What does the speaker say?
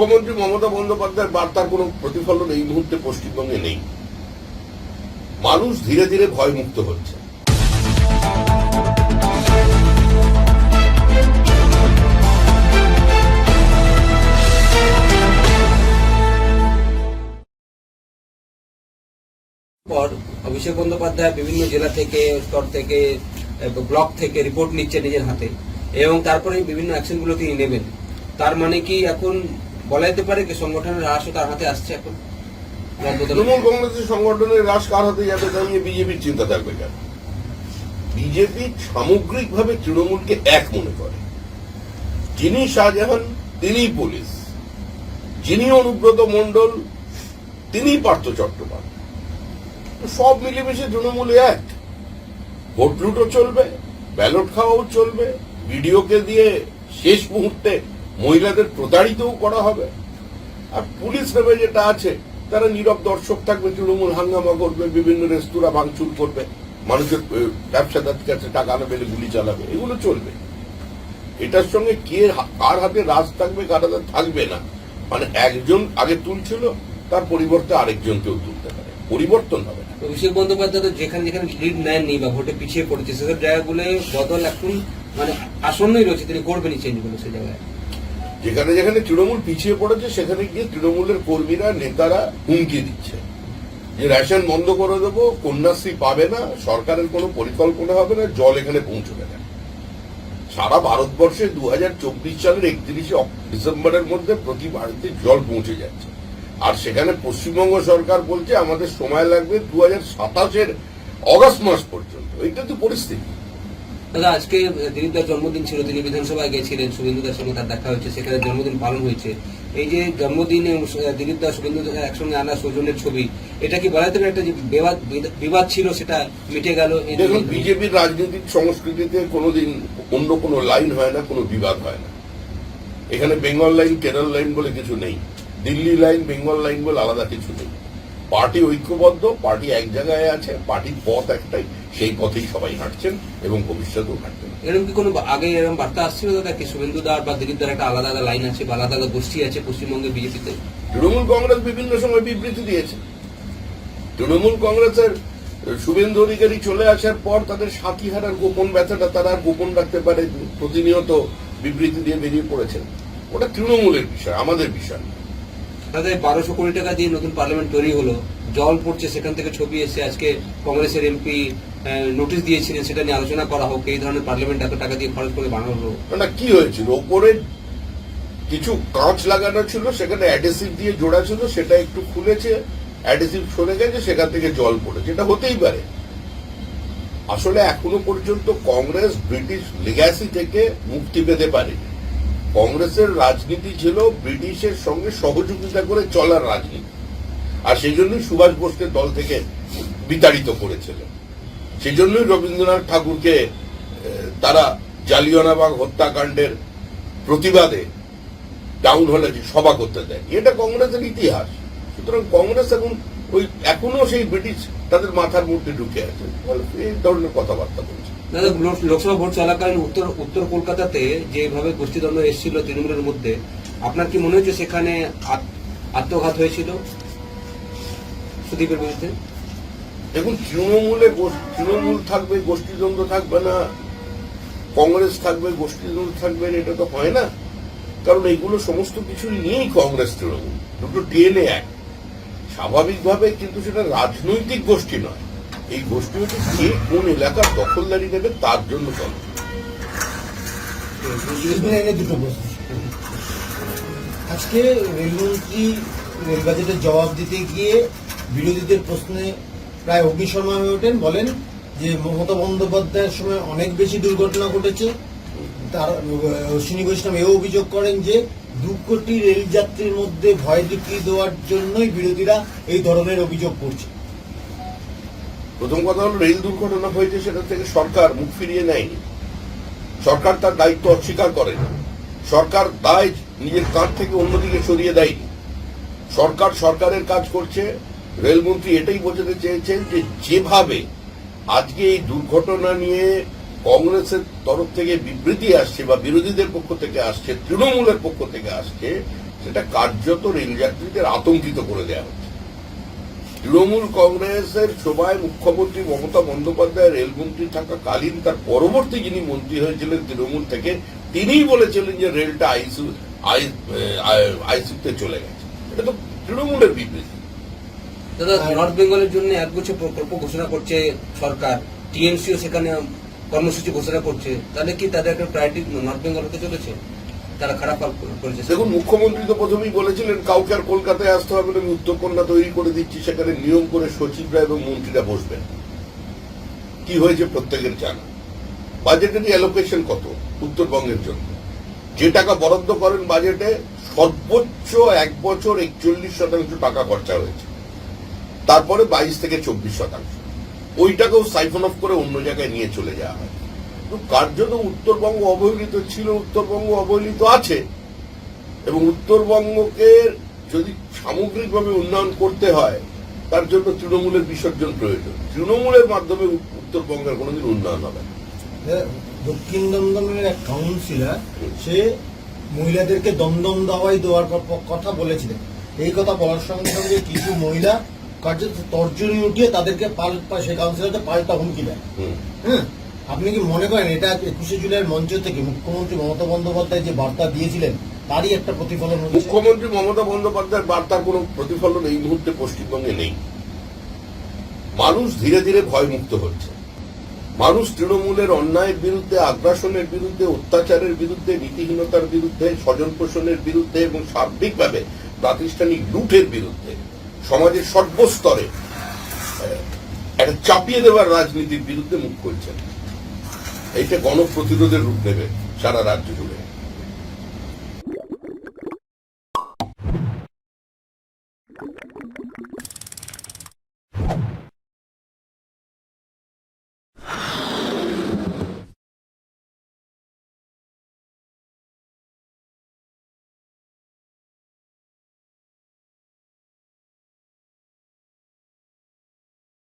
মুখ্যমন্ত্রী মমতা বন্দ্যোপাধ্যায়ের বার্তার কোনো প্রতিফলন এই মুহূর্তে পশ্চিমবঙ্গে নেই। মানুষ ধীরে ধীরে ভয়মুক্ত হচ্ছে। পর অভিষেক বন্দ্যোপাধ্যায় বিভিন্ন জেলা থেকে, স্তর থেকে ব্লক থেকে রিপোর্ট নিচ্ছে নিজের হাতে। এবং তারপরে বিভিন্ন অ্যাকশনগুলো তিনি নেবেন। তার মানে কি এখন বলা যেতে পারে কি সংগঠনের হ্রাসও তার হাতে আসছে এখন? তৃণমূল কংগ্রেসের সংগঠনের রাশ কার হাতে যাবে তা নিয়ে বিজেপির চিন্তা থাকবে কেন? বিজেপি সামগ্রিকভাবে তৃণমূলকে এক মনে করে। যিনি শাহজাহান তিনি পুলিশ। যিনি অনুব্রত মণ্ডল তিনি পার্থ চট্টোপাধ্যায়। সব মিলেমিশে তৃণমূলে এক। ভোট লুটও চলবে, ব্যালট খাওয়াও চলবে, ভিডিওকে দিয়ে শেষ মুহূর্তে মহিলাদের প্রতারিতও করা হবে। আর পুলিশ নেবে যেটা আছে, তারা নীরব দর্শক থাকবে, তৃণমূল হাঙ্গামা করবে, বিভিন্ন রেস্তোরাঁ ভাঙচুর করবে, মানুষের ব্যবসাদার কাছে টাকা না পেলে গুলি চালাবে, এগুলো চলবে। এটার সঙ্গে কে কার হাতে রাজ থাকবে, কার হাতে থাকবে না মানে একজন আগে তুলছিল, তার পরিবর্তে আরেকজনকেও তুলতে পারে, পরিবর্তন হবে অভিষেক বন্দ্যোপাধ্যায় যেখানে যেখানে লিড নেননি বা ভোটে পিছিয়ে পড়েছে, সেসব জায়গাগুলো বদল এখন মানে আসন্নই রয়েছে, তিনি করবেনই চেঞ্জগুলো সেই জায়গায়। যেখানে যেখানে তৃণমূল পিছিয়ে পড়েছে, সেখানে গিয়ে তৃণমূলের কর্মীরা, নেতারা হুমকি দিচ্ছে। যে রেশন বন্ধ করে দেবো, কন্যাশ্রী পাবে না, সরকারের কোনো পরিকল্পনা হবে না, জল এখানে পৌঁছবে না। সারা ভারতবর্ষে দু হাজার চব্বিশ সালের একত্রিশে ডিসেম্বরের মধ্যে প্রতি বাড়িতে জল পৌঁছে যাচ্ছে। আর সেখানে পশ্চিমবঙ্গ সরকার বলছে, আমাদের সময় লাগবে দু হাজার সাতাশের অগস্ট মাস পর্যন্ত। এটা তো পরিস্থিতি। দাদা আজকে দিলীপ দার জন্মদিন ছিল তিনি বিধানসভায় গেছিলেন শুভেন্দু দার সঙ্গে তার দেখা হয়েছে সেখানে জন্মদিন পালন হয়েছে। এই যে জন্মদিনে দিলীপ দাস শুভেন্দু দা একসঙ্গে আনা সৌজন্যের ছবি এটা কি বলা যেতে একটা যে বিবাদ বিবাদ ছিল সেটা মিটে গেল দেখুন বিজেপির রাজনৈতিক সংস্কৃতিতে কোনোদিন অন্য কোনো লাইন হয় না কোনো বিবাদ হয় না। এখানে বেঙ্গল লাইন কেরল লাইন বলে কিছু নেই। দিল্লি লাইন বেঙ্গল লাইন বলে আলাদা কিছু নেই। পার্টি ঐক্যবদ্ধ পার্টি এক জায়গায় আছে পার্টির পথ একটাই সেই পথেই সবাই হাঁটছেন এবং ভবিষ্যতেও হাঁটবেন। এরকম কি কোনো আগে এরকম বার্তা আসছিল দাদা? কি শুভেন্দু দার বা দিলীপ দার একটা আলাদা আলাদা লাইন আছে বা আলাদা আলাদা গোষ্ঠী আছে পশ্চিমবঙ্গে বিজেপিতে? তৃণমূল কংগ্রেস বিভিন্ন সময় বিবৃতি দিয়েছে। তৃণমূল কংগ্রেসের শুভেন্দু অধিকারী চলে আসার পর তাদের সাথী হারার গোপন ব্যথাটা তারা আর গোপন রাখতে পারে প্রতিনিয়ত বিবৃতি দিয়ে বেরিয়ে পড়েছেন। ওটা তৃণমূলের বিষয় আমাদের বিষয়। তাদের বারোশো কোটি টাকা দিয়ে নতুন পার্লামেন্ট তৈরি হলো। জল পড়ছে, সেখান থেকে ছবি এসে আজকে কংগ্রেসের এমপি নোটিশ দিয়েছিলেন, সেটা নিয়ে আলোচনা করা হোক। এই ধরনের পার্লামেন্ট এত টাকা দিয়ে খরচ করে বানানো হলো না, কি হয়েছিল? ওপরে কিছু কাঁচ লাগানো ছিল, সেখানে অ্যাডেসিভ দিয়ে জোড়া ছিল, সেটা একটু খুলেছে অ্যাডেসিভ সরে গেছে, সেখান থেকে জল পড়েছে। এটা হতেই পারে। আসলে এখনও পর্যন্ত কংগ্রেস ব্রিটিশ লিগ্যাসি থেকে মুক্তি পেতে পারেনি। কংগ্রেসের রাজনীতি ছিল ব্রিটিশের সঙ্গে সহযোগিতা করে চলার রাজনীতি। আর সেই জন্যই সুভাষ বোসকে দল থেকে বিতাড়িত করেছিলেন সেই জন্যই রবীন্দ্রনাথ ঠাকুরকে তারা জালিয়ানাবাগ হত্যাকাণ্ডের প্রতিবাদে টাউন হলে সভা করতে দেয়। এটা কংগ্রেসের ইতিহাস। সুতরাং কংগ্রেস এখন ওই, এখনও সেই ব্রিটিশ তাদের মাথার মধ্যে ঢুকে আছে। এই ধরনের কথাবার্তা বলছে। দাদা লোকসভা ভোট চলাকালীন উত্তর উত্তর কলকাতাতে যেভাবে গোষ্ঠীদ্বন্দ্ব এসেছিল তৃণমূলের মধ্যে, আপনার কি মনে হচ্ছে সেখানে আত- আত্মঘাত হয়েছিল? সুদীপের বিরুদ্ধে। দেখুন, তৃণমূলে তৃণমূল থাকবে, গোষ্ঠীদ্বন্দ্ব থাকবে না, কংগ্রেস থাকবে, গোষ্ঠীদ্বন্দ্ব থাকবে এটা তো হয় না। কারণ এইগুলো সমস্ত কিছু নিয়েই কংগ্রেস তৃণমূল। দুটো ডিএনএ এক। স্বাভাবিকভাবে কিন্তু সেটা রাজনৈতিক গোষ্ঠী নয়। এই গোষ্ঠী হচ্ছে কে কোন এলাকার দখলদারি নেবে তার জন্য চলে। দুটো প্রশ্ন। আজকে রেলমন্ত্রী রেল বাজেটের জবাব দিতে গিয়ে বিরোধীদের প্রশ্নে প্রায় অগ্নিশর্মা হয়ে ওঠেন, বলেন যে মমতা বন্দ্যোপাধ্যায়ের সময় অনেক বেশি দুর্ঘটনা ঘটেছে। তার অশ্বিনী বৈষ্ণব এও অভিযোগ করেন যে দু কোটি রেল যাত্রীর মধ্যে ভয় দেওয়ার জন্যই বিরোধীরা এই ধরনের অভিযোগ করছে। প্রথম কথা হলো, রেল দুর্ঘটনা হয়েছে সেটা থেকে সরকার মুখ ফিরিয়ে নেয়নি। সরকার তার দায়িত্ব অস্বীকার করেনি সরকার দায় নিজের কাঁধ থেকে অন্যদিকে সরিয়ে দেয়নি। সরকার সরকারের কাজ করছে। রেলমন্ত্রী এটাই বোঝাতে চেয়েছেন যে, যেভাবে আজকে এই দুর্ঘটনা নিয়ে কংগ্রেসের তরফ থেকে বিবৃতি আসছে বা বিরোধীদের পক্ষ থেকে আসছে, তৃণমূলের পক্ষ থেকে আসছে, সেটা কার্যত রেলযাত্রীদের আতঙ্কিত করে দেওয়া হচ্ছে। তৃণমূল কংগ্রেসের সভায় মুখ্যমন্ত্রী মমতা বন্দ্যোপাধ্যায় রেলমন্ত্রী থাকাকালীন তার পরবর্তী যিনি মন্ত্রী হয়েছিলেন তৃণমূল থেকে, তিনিই বলেছিলেন যে রেলটা আইসু আইসিতে চলে গেছে। এটা তো তৃণমূলের বিবৃতি। দাদা, নর্থ বেঙ্গলের জন্য একগুচ্ছ প্রকল্প ঘোষণা করছে সরকার, টিএমসিও সেখানে কর্মসূচি ঘোষণা করছে, তাহলে কি তাদের একটা প্রায়োরিটি নর্থ বেঙ্গল হতে চলেছে? তারা খারাপ করেছে। দেখুন, মুখ্যমন্ত্রী তো প্রথমেই বলেছিলেন, কাউকে আর কলকাতায় আসতে হবে না উত্তরকন্যা তৈরি করে দিচ্ছি, সেখানে নিয়ম করে সচিবরা এবং মন্ত্রীরা বসবেন। কি হয়েছে প্রত্যেকের জানা? বাজেটের অ্যালোকেশন কত উত্তরবঙ্গের জন্য? যে টাকা বরাদ্দ করেন বাজেটে, সর্বোচ্চ এক বছর একচল্লিশ শতাংশ টাকা খরচা হয়েছে। তারপরে বাইশ থেকে চব্বিশ শতাংশ। ওইটাকেও সাইফন অফ করে অন্য জায়গায় নিয়ে চলে যাওয়া হয়। কার্যত উত্তরবঙ্গ অবহেলিত ছিল উত্তরবঙ্গ অবহেলিত আছে। এবং উত্তরবঙ্গকে যদি সামগ্রিকভাবে উন্নয়ন করতে হয় তার জন্য তৃণমূলের বিসর্জন প্রয়োজন। তৃণমূলের মাধ্যমে উত্তরবঙ্গের কোনোদিন উন্নয়ন হবে দক্ষিণ দমদমের এক কাউন্সিলর সে মহিলাদেরকে দমদম দাওয়াই দেওয়ার কথা বলেছিলেন। এই কথা বলার সঙ্গে সঙ্গে কিছু মহিলা কার্যত তর্জনী উঠিয়ে তাদেরকে পাল্টা সে কাউন্সিলরকে পাল্টা হুমকি দেয়। হুম। হ্যাঁ আপনি কি মনে করেন এটা একুশে জুলাইয়ের মঞ্চ থেকে মুখ্যমন্ত্রী মমতা বন্দ্যোপাধ্যায় যে বার্তা দিয়েছিলেন, তারই একটা প্রতিফলন মুখ্যমন্ত্রী মমতা বন্দ্যোপাধ্যায়ের বার্তার কোনো প্রতিফলন এই মুহূর্তে পশ্চিমবঙ্গে নেই। মানুষ ধীরে ধীরে ভয়মুক্ত হচ্ছে। মানুষ তৃণমূলের অন্যায়ের বিরুদ্ধে, আগ্রাসনের বিরুদ্ধে, অত্যাচারের বিরুদ্ধে, নীতিহীনতার বিরুদ্ধে স্বজন পোষণের বিরুদ্ধে এবং সার্বিকভাবে প্রাতিষ্ঠানিক লুটের বিরুদ্ধে, সমাজের সর্বস্তরে একটা চাপিয়ে দেওয়ার রাজনীতির বিরুদ্ধে মুখ করছেন এইটা গণপ্রতিরোধের রূপ নেবে সারা রাজ্য জুড়ে।